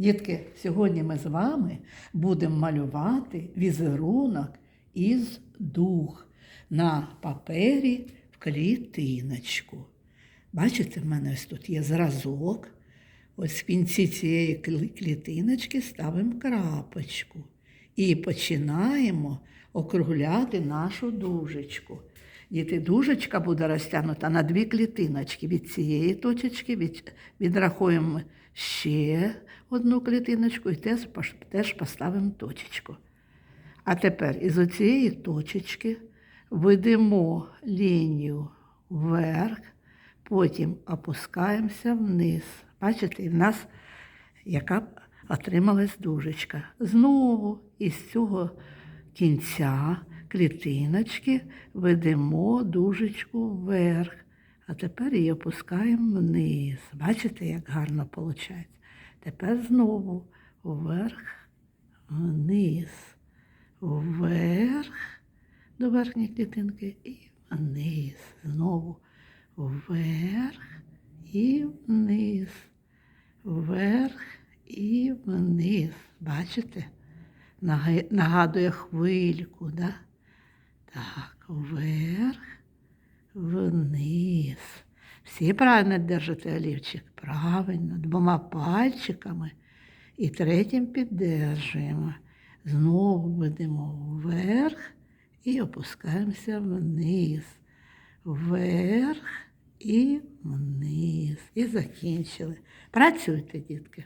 Дітки, сьогодні ми з вами будемо малювати візерунок із дух на папері в клітиночку. Бачите, в мене ось тут є зразок. Ось в кінці цієї клітиночки ставимо крапочку і починаємо округляти нашу дужечку. Дужечка буде розтягнута на дві клітиночки. Від цієї точечки від, відрахуємо ще одну клітиночку і теж, поставимо точечку. А тепер із оцієї точечки ведемо лінію вверх, потім опускаємося вниз. Бачите, в нас яка отрималась дужечка. Знову із цього кінця клітиночки ведемо дужечку вверх, а тепер її опускаємо вниз. Бачите, як гарно виходить? Тепер знову вверх, вниз, вверх до верхньої клітинки і вниз. Знову вверх і вниз. Вверх і вниз. Бачите? Нагадує хвильку, да? Так, вверх, вниз. Всі правильно держите олівчик? Правильно, двома пальчиками і третім піддержуємо. Знову ведемо вверх і опускаємося вниз. Вверх і вниз. І закінчили. Працюйте, дітки.